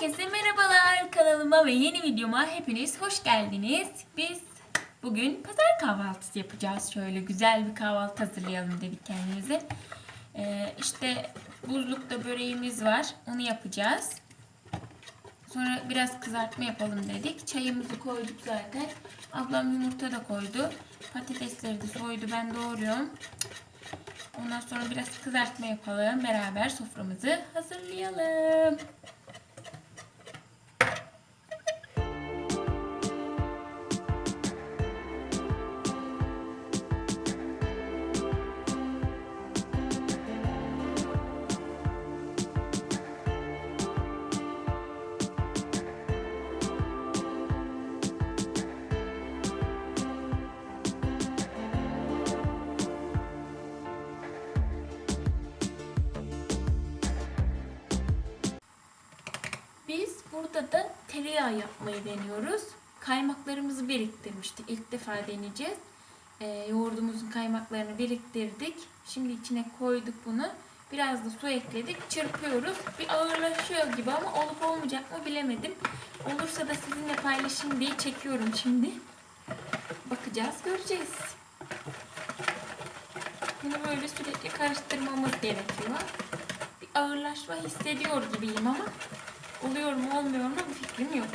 Herkese merhabalar kanalıma ve yeni videoma hepiniz hoş geldiniz. Biz bugün pazar kahvaltısı yapacağız. Şöyle güzel bir kahvaltı hazırlayalım dedik kendimize. Ee, işte buzlukta böreğimiz var. Onu yapacağız. Sonra biraz kızartma yapalım dedik. Çayımızı koyduk zaten. Ablam yumurta da koydu. Patatesleri de soydu. Ben doğruyorum. Ondan sonra biraz kızartma yapalım. Beraber soframızı hazırlayalım. Biz burada da tereyağı yapmayı deniyoruz. Kaymaklarımızı biriktirmiştik. İlk defa deneyeceğiz. Ee, yoğurdumuzun kaymaklarını biriktirdik. Şimdi içine koyduk bunu. Biraz da su ekledik. Çırpıyoruz. Bir ağırlaşıyor gibi ama olup olmayacak mı bilemedim. Olursa da sizinle paylaşayım diye çekiyorum şimdi. Bakacağız, göreceğiz. Bunu böyle sürekli karıştırmamız gerekiyor. Bir ağırlaşma hissediyor gibiyim ama Oluyor mu olmuyor mu fikrim yok.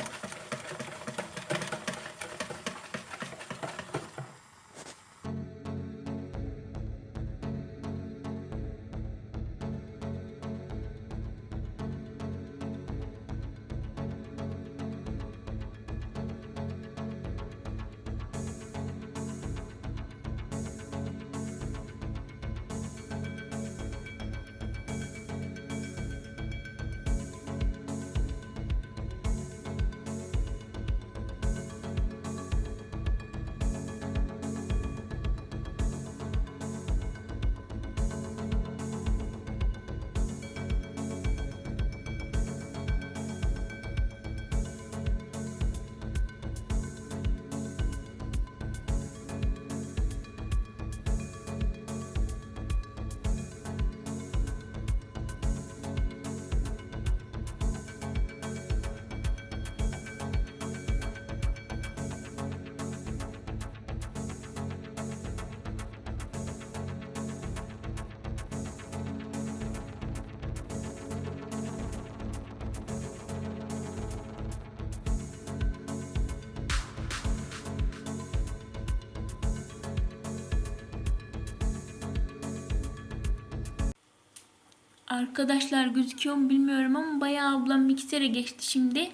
Arkadaşlar gözüküyor mu bilmiyorum ama bayağı ablam miksere geçti şimdi.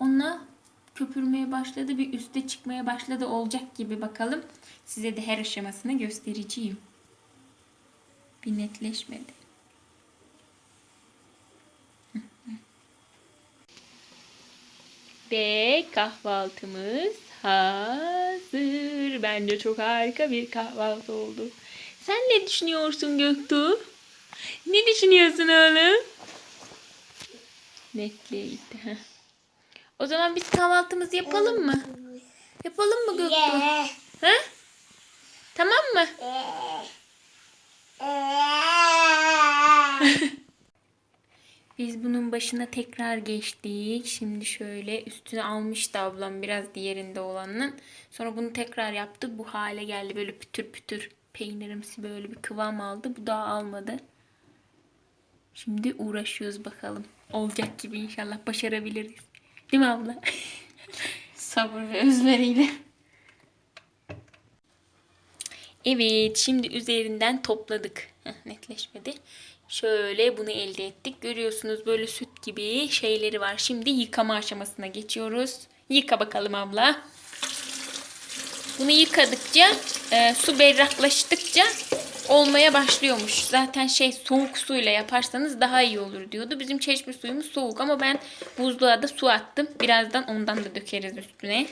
Onunla köpürmeye başladı. Bir üste çıkmaya başladı. Olacak gibi bakalım. Size de her aşamasını göstereceğim. Bir netleşmedi. Ve kahvaltımız hazır. Bence çok harika bir kahvaltı oldu. Sen ne düşünüyorsun Göktuğ? Ne düşünüyorsun oğlum? Netliğe gitti. heh. O zaman biz kahvaltımızı yapalım mı? Yapalım mı Göktuğ? Ha? Tamam mı? Biz bunun başına tekrar geçtik. Şimdi şöyle üstüne almıştı ablam biraz diğerinde olanın. Sonra bunu tekrar yaptı. Bu hale geldi. Böyle pütür pütür peynirimsi böyle bir kıvam aldı. Bu daha almadı. Şimdi uğraşıyoruz bakalım. Olacak gibi inşallah başarabiliriz. Değil mi abla? Sabır ve özveriyle. Evet, şimdi üzerinden topladık. Heh, netleşmedi. Şöyle bunu elde ettik. Görüyorsunuz böyle süt gibi şeyleri var. Şimdi yıkama aşamasına geçiyoruz. Yıka bakalım abla. Bunu yıkadıkça, e, su berraklaştıkça olmaya başlıyormuş. Zaten şey soğuk suyla yaparsanız daha iyi olur diyordu. Bizim çeşme suyumuz soğuk ama ben buzluğa da su attım. Birazdan ondan da dökeriz üstüne.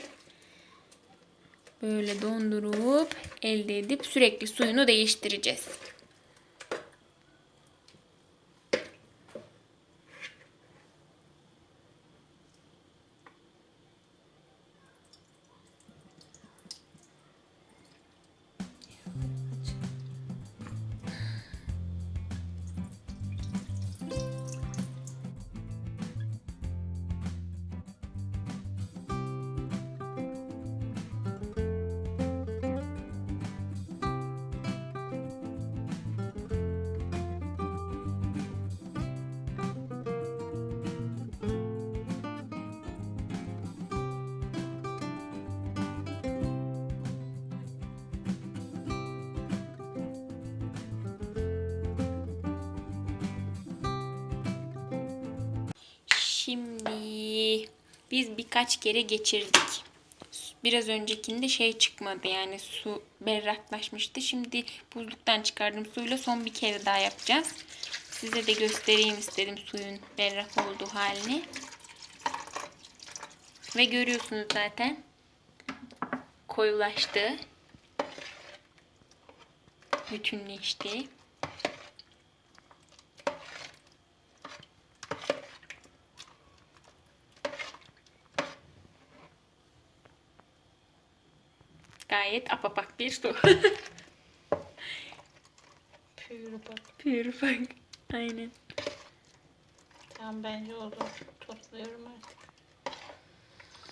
Böyle dondurup elde edip sürekli suyunu değiştireceğiz. Şimdi biz birkaç kere geçirdik. Biraz öncekinde şey çıkmadı yani su berraklaşmıştı. Şimdi buzluktan çıkardım suyla son bir kere daha yapacağız. Size de göstereyim istedim suyun berrak olduğu halini. Ve görüyorsunuz zaten koyulaştı. Bütünleşti. Gayet apapak bir su. Pürü bak. Pür bak. Aynen. Tamam bence oldu. Topluyorum artık.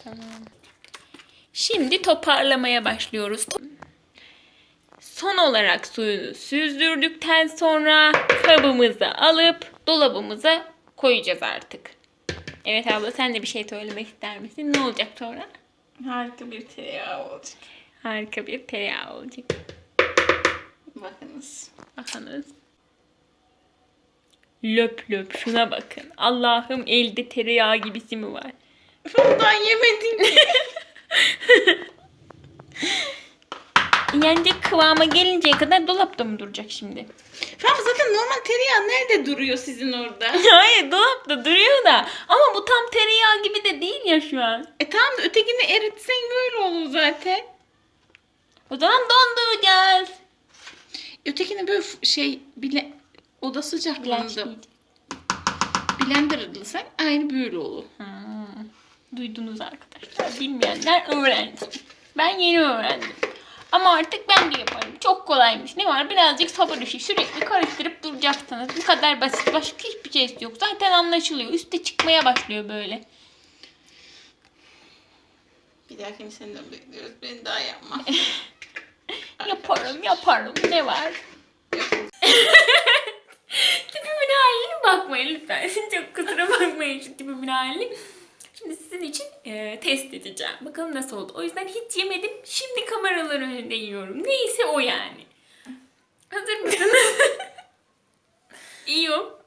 Tamam. Şimdi toparlamaya başlıyoruz. Son olarak suyunu süzdürdükten sonra kabımızı alıp dolabımıza koyacağız artık. Evet abla sen de bir şey söylemek ister misin? Ne olacak sonra? Harika bir tereyağı olacak. Harika bir tereyağı olacak. Bakınız. Bakınız. Löp löp şuna bakın. Allah'ım elde tereyağı gibisi mi var? Ondan yemedin ki. Yenecek kıvama gelinceye kadar dolapta mı duracak şimdi? Tamam zaten normal tereyağı nerede duruyor sizin orada? Hayır dolapta duruyor da. Ama bu tam tereyağı gibi de değil ya şu an. E tamam da ötekini eritsen böyle olur zaten. O zaman donduracağız. Ötekini böyle şey bile oda sıcaklığında Blanch blenderlasan aynı böyle olur. Hmm. Duydunuz arkadaşlar. Bilmeyenler öğrensin. Ben yeni öğrendim. Ama artık ben de yaparım. Çok kolaymış. Ne var? Birazcık sabır işi. Sürekli karıştırıp duracaksınız. Bu kadar basit. Başka hiçbir şey yok. Zaten anlaşılıyor. Üste çıkmaya başlıyor böyle. Bir dahakini senden bekliyoruz. Ben daha yapmam. Yaparım yaparım. Ne var? tipimin haline bakmayın lütfen. Çok kusura bakmayın şu tipimin haline. Şimdi sizin için e, test edeceğim. Bakalım nasıl oldu. O yüzden hiç yemedim. Şimdi kameralar önünde yiyorum. Neyse o yani. Hazır mısınız? Yiyorum.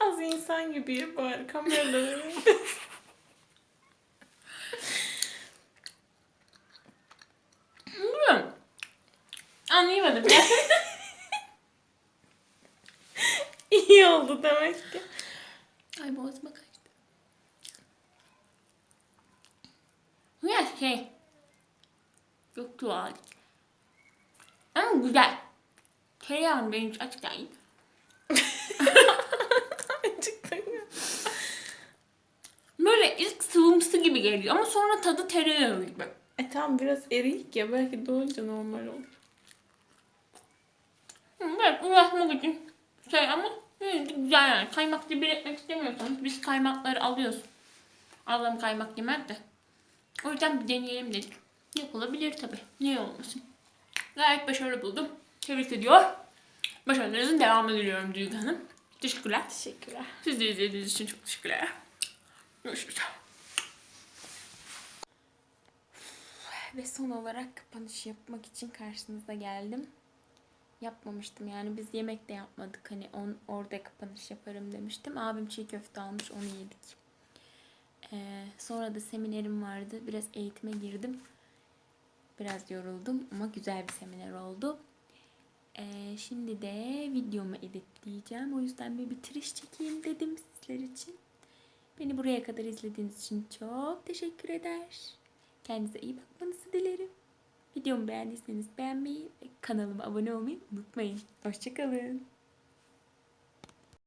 Az insan gibi bari kameraları. Bilmiyorum. Anlayamadım. ya. İyi oldu demek ki. Ay boğazıma kaçtı. Ya şey. Çok tuhaf. Ama güzel. Tereyağını açıkçası iyi. Çıktın ya. Böyle ilk sıvımsı gibi geliyor ama sonra tadı tereyağı gibi. E tamam biraz eriyik ya belki doğunca normal olur. Evet uğraşmak için şey ama güzel yani. Kaymaklı bir etmek istemiyorsanız biz kaymakları alıyoruz. Ablam kaymak yemez de. O yüzden bir deneyelim dedik. Yapılabilir tabi. Niye olmasın? Gayet başarılı buldum. Tebrik ediyor. Başarılarınızın devamını diliyorum Duygu Hanım. Teşekkürler. Teşekkürler. Siz de izlediğiniz için çok teşekkürler. Görüşürüz. Ve son olarak kapanış yapmak için karşınıza geldim. Yapmamıştım yani biz yemek de yapmadık. Hani on, orada kapanış yaparım demiştim. Abim çiğ köfte almış onu yedik. Ee, sonra da seminerim vardı. Biraz eğitime girdim. Biraz yoruldum ama güzel bir seminer oldu. Ee, şimdi de videomu editleyeceğim. O yüzden bir bitiriş çekeyim dedim sizler için. Beni buraya kadar izlediğiniz için çok teşekkür eder. Kendinize iyi bakmanızı dilerim. Videomu beğendiyseniz beğenmeyi ve kanalıma abone olmayı unutmayın. Hoşçakalın.